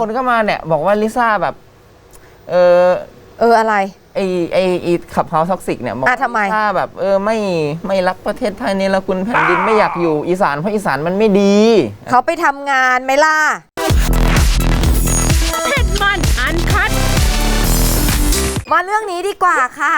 คนก็มาเนี่ย บอกว่าลิซ่าแบบ เออเอออะไร ไอไอไอขับเฮาท็อกซิกเนี่ยบอกอะทำไม ลิซ่าแบบ เออไม่ไม่รักประเทศไทยนี่ละคุณแผ่นดินไม่อยากอยู่อีสานเพราะอีสานมันไม่ดี เขาไปทำงานไหมล่ะ เผ็ดมันอันคัด มาเรื่องนี้ดีกว่าค่ะ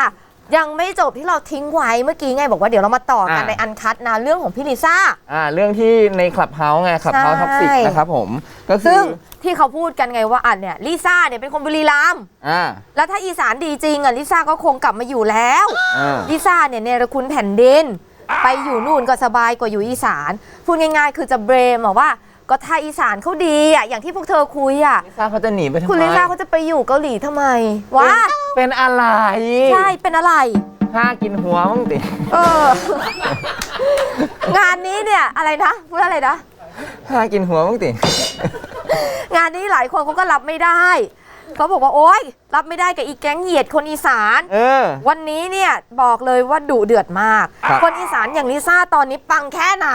ยังไม่จบที่เราทิ้งไว้เมื่อกี้ไงบอกว่าเดี๋ยวเรามาต่อกันอะในอันคัดนะเรื่องของพี่ลิซ่า อ่าเรื่องที่ในคลับเฮาส์ไงคลับเฮาส์ใช่ ท็อกซิกนะครับผมก็คืซึ่องที่เขาพูดกันไงว่าอันเนี่ยลิซ่าเนี่ยเป็นคนบุรีรัมย์อ่าแล้วถ้าอีสานดีจริงอะลิซ่าก็คงกลับมาอยู่แล้วอ่าลิซ่าเนี่ยเนรคุณแผ่นดิน ไปอยู่นู่นก็สบายกว่าอยู่อีสาน พูดง่ายๆ คือจะเบรมอะว่า ก็ถ้าอีสานเขาดีอะอย่างที่พวกเธอคุยอะลิซ่าเขาจะหนีไปทำไมคุณลิซ่าเขาจะไปอยู่เกาหลีทำไมวะเป็นอะไรใช่เป็นอะไรห้ากินหัวมั้งติเอองานนี้เนี่ยอะไรนะพูดอะไรนะห้ากินหัวมั้งติงานนี้หลายคนเขาก็รับไม่ได้ เขาบอกว่าโอ๊ยรับไม่ได้กับอีแก๊งเหยียดคนอีสาน เออ วันนี้เนี่ยบอกเลยว่าดุเดือดมาก ครับ คนอีสานอย่างลิซ่าตอนนี้ปังแค่ไหน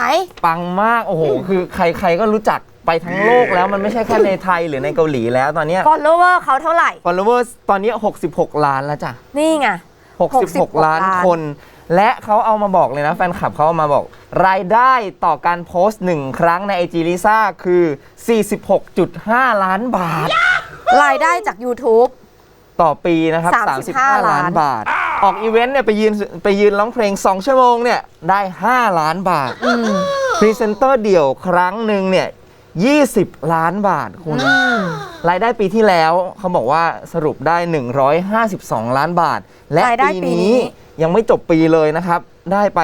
ปังมากโอ้โหคือใครๆก็รู้จักไปทั้งโลกแล้วมันไม่ใช่แค่ในไทยหรือในเกาหลีแล้วตอนเนี้ย follower เขาเท่าไหร่ followers ตอนนี้ 66 ล้านแล้วจ้ะ นี่ไง 66 ล้านคน และเขาเอามาบอกเลยนะ แฟนคลับเขาเอามาบอก รายได้ต่อการโพสต์หนึ่งครั้งใน IG ลิซ่าคือ 46.5 ล้านบาท รายได้จาก YouTube ต่อปีนะครับ 35 35ล้านบาท ออกอีเวนต์เนี่ยไปยืนไปยืนร้องเพลง 2 ชั่วโมงเนี่ยได้ 5 ล้านบาทพรีเซนเตอร์เดี่ยวครั้งหนึ่งเนี่ย 20 ล้านบาทคุณ รายได้ปีที่แล้วเขาบอกว่าสรุปได้ 152 ล้านบาท และรายได้ปีปีนี้ นี้ยังไม่จบปีเลยนะครับ ได้ไป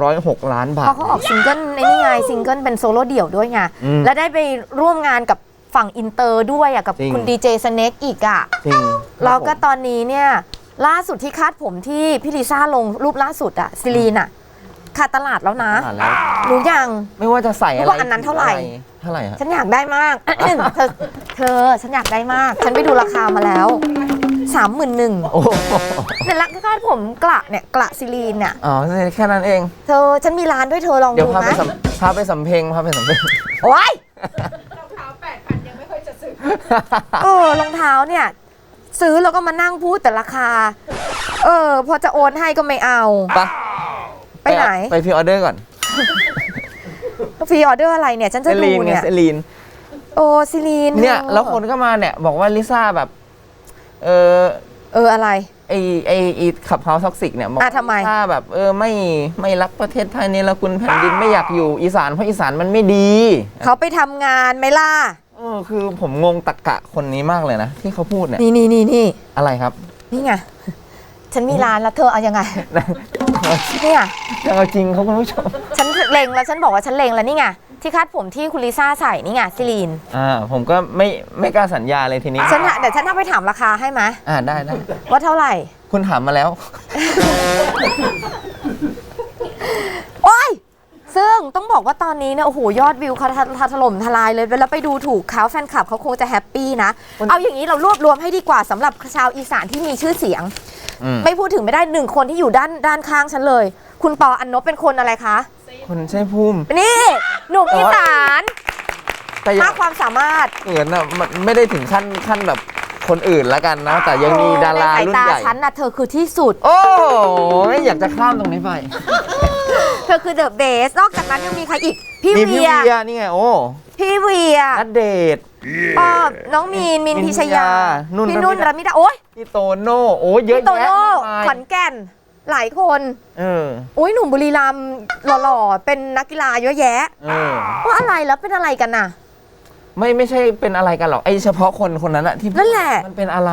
306 ล้านบาเพทราะเขาออกซิงเกิลในนี่ไงซิงเกิลเป็นโซโล่เดี่ยวด้วยไง อืม และได้ไปร่วมงานกับ ฝั่งอินเตอร์ด้วยอะกับจริง คุณดีเจสเน็กอีกอะ จริงแล้วก็ครับผมตอนนี้เนี่ยล่าสุดที่คาดผมที่พี่ลิซ่าลงรูปล่าสุดอะซิลีนอะขาดตลาดแล้วนะอ่านแล้วรู้ยัง ไม่ว่าจะใส่อะไรรู้ว่าอันนั้นเท่าไหร่ เท่าไหร่ฮะ ฉันอยากได้มาก เธอเธอฉันอยากได้มาก ฉันไปดูราคามาแล้วสามหมื่นหนึ่งโอ้โหเนี่ยรักคาดผมกระเนี่ยกระซิลีนเนี่ยอ๋อแค่นั้นเอง เธอฉันมีร้านด้วยเธอลองเดี๋ยวดูพาไหไปมสำพาไปสำเพ็งพาไปสำเพ็งโอ้ย เออรองเท้าเนี่ย ซื้อแล้วก็มานั่งพูดแต่ราคา เออ พอจะโอนให้ก็ไม่เอา ไปไปไหน ไปพรีออเดอร์ก่อนฟรีออเดอร์อะไรเนี่ย ฉันเซจะดูลีนไงเนี่ยเซลีนโอ้ซิลีนเนี่ยธอแล้วคนก็มาเนี่ย บอกว่าลิซ่าแบบ เออเอออะไรไอไอไอขับเฮาท็อกซิกเนี่ยบอกอะทำไมลิซ่าแบบ เออไม่ไม่รักประเทศไทยนี่ละคุณแผ่นดินไม่อยากอยู่อีสานเพราะอีสานมันไม่ดี เขาไปทำงานไหมล่ะเออคือผมงงตะกะคนนี้มากเลยนะ ที่เขาพูดเนี่ยนี่นี่นี่นี่อะไรครับ นี่ไง ฉันมีร้านแล้วเธอเอายังไงเนี่ยเอาจริงเขาคุณผู้ชมฉันเล็งแล้วฉันบอกว่าฉันเล็งแล้วนี่ไงที่คาดผมที่คุณลิซ่าใส่นี่ไงซิลีนอ่าผมก็ไม่ไม่กล้าสัญญาเลยทีนี้ฉันหาเดี๋ยวฉันเอาไปถามราคาให้ไหมอ่าได้ได้ว่าเท่าไหร่ คุณถามมาแล้วโอ้ย ซึ่งต้องบอกว่าตอนนี้เนี่ยโอ้โหยอดวิวเขาทะถล่มทลายเลยแล้วไปดูถูกเขาแฟนคลับเขาคงจะแฮปปี้นะคนเอาอย่างนี้เรารวบรวมให้ดีกว่าสำหรับชาวอีสานที่มีชื่อเสียง อืมไม่พูดถึงไม่ได้หนึ่งคนที่อยู่ด้านด้านข้างฉันเลย คุณปออันนบเป็นคนอะไรคะ คนใช่พุ่ม นี่หนุ่มอีสานแต่ยัมางกความสามารถเอินอะมันไม่ได้ถึงขั้นขั้นแบบคนอื่นแล้วกันนะ แต่ยังมีดาราในสายรุ่นตาใหญ่ ฉันน่ะเธอคือที่สุด โอ้ยอยากจะข้ามตรงนี้ไป เธอคือเดอะเบส นอกจากนั้นยังมีใครอีก พี่มีพี่เวีย เวียนี่ไงโอ้พี่เวียนัดเดท ปอบน้องมีน มินมินพิชยา นุ่นพี่นุ่นระระมิมิดาดาโอ๊ยพี่โตโน่โอ้ยเยอะพี่โตแยะโน่มากมายขอนแก่น หลายคน เออโอ้ยหนุ่มบุรีรัมย์หล่อๆ เป็นนักกีฬาเยอะแยะ เออว่าอะไรแล้วเป็นอะไรกันน่ะ ไม่ไม่ใช่เป็นอะไรกันหรอกไอเฉพาะคนคนนั้นอะที่นั่นแหละ มันเป็นอะไร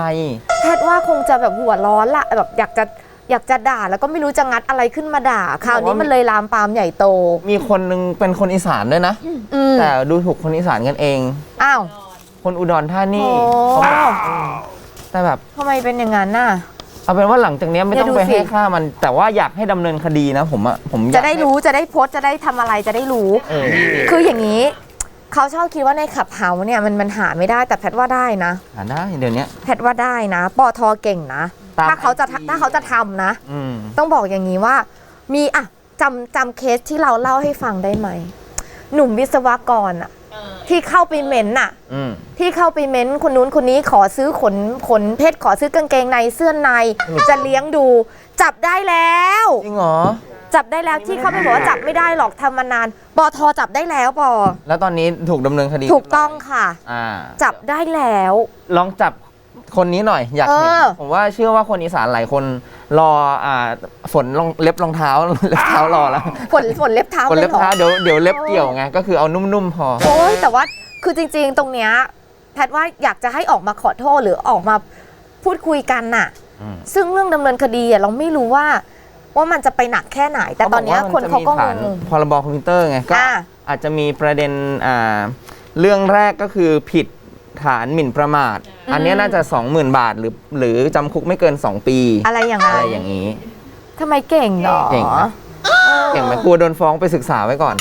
แพทย์ว่าคงจะแบบหัวร้อนละแบบอยากจะ อยากจะด่าแล้วก็ไม่รู้จะงัดอะไรขึ้นมาด่า คราวนี้มันเลยลามปามใหญ่โต มีคนนึงเป็นคนอีสานด้วยนะ อืมแต่ดูถูกคนอีสานกันเอง อ้าว คนอุดรธานีโอ้ เขาบอกเออแต่แบบ ทำไมเป็นอย่างนั้นน่ะ เอาเป็นว่าหลังจากเนี้ยไม่ต้องเนี่ยดูไปสิ ให้ค่ามัน แต่ว่าอยากให้ดำเนินคดีนะผมอะผมอยากจะได้ให้รู้จะได้โพสต์จะได้ทำอะไรจะได้รู้ เออคืออย่างนี้ เขาชอบคิดว่าในขับเฮาส์เนี่ยมันมันหาไม่ได้แต่แพทย์ว่าได้นะ หาได้เดี๋ยวนี้แพทย์ว่าได้นะปอทอเก่งนะ ตามถ้าเขาจะ IG ถ้าเขาจะทำนะ อืม ต้องบอกอย่างนี้ว่า มีอะจำจำเคสที่เราเล่าให้ฟังได้ไหม หนุ่มวิศวกรอะที่เข้าไปเม้นน่ะ อืม ที่เข้าไปเม้นคนนู้นคนนี้ขอซื้อขนขนเพชรขอซื้อกางเกงในเสื้อใน จะเลี้ยงดู จับได้แล้ว จริงเหรอ จับได้แล้วที่เขาไปบอกว่าจับไม่ได้หรอกทำมานานปอทจับได้แล้วปอแล้วตอนนี้ถูกดำเนินคดีถูกต้องค่ะ อ่าจับได้แล้ว ลองจับ คนนี้หน่อยอยากเห็นเออ ผมว่าเชื่อว่าคนอีสานหลายคนรออ่าฝนรองเล็บรองเท้า เล็บเท้ารอแล้วฝนฝนเล็บเท้าฝนเลเล็ยบเหรอ เท้าเดี๋ยวเดี๋ยวเล็บเกี่ยวไงก็คือเอานุ่มๆพอ โอ้ยแต่ว่าคือจริง ๆ ตรงเนี้ยแพทย์ว่าอยากจะให้ออกมาขอโทษหรือออกมาพูดคุยกันน่ะ อืมซึ่งเรื่องดำเนินคดีอะเราไม่รู้ว่า ว่ามันจะไปหนักแค่ไหน แต่ตอนเนี้ยคนเขาก็บอว่งมัจะมีงฐานพรบคอมพิวเตอร์ไงก็อ่าอาจจะมีประเด็นอ่าเรื่องแรกก็คือผิด ฐานหมิ่นประมาท อันเนี้ยน่าจะ 20,000 บาทหรือหรือจำคุกไม่เกิน 2 ปี อะไรอย่างอะไรนั้นอย่างนี้ ทำไมเก่งเนาะเก่งนะ เก่งไหมกลัวโดนฟ้องไปศึกษาไว้ก่อน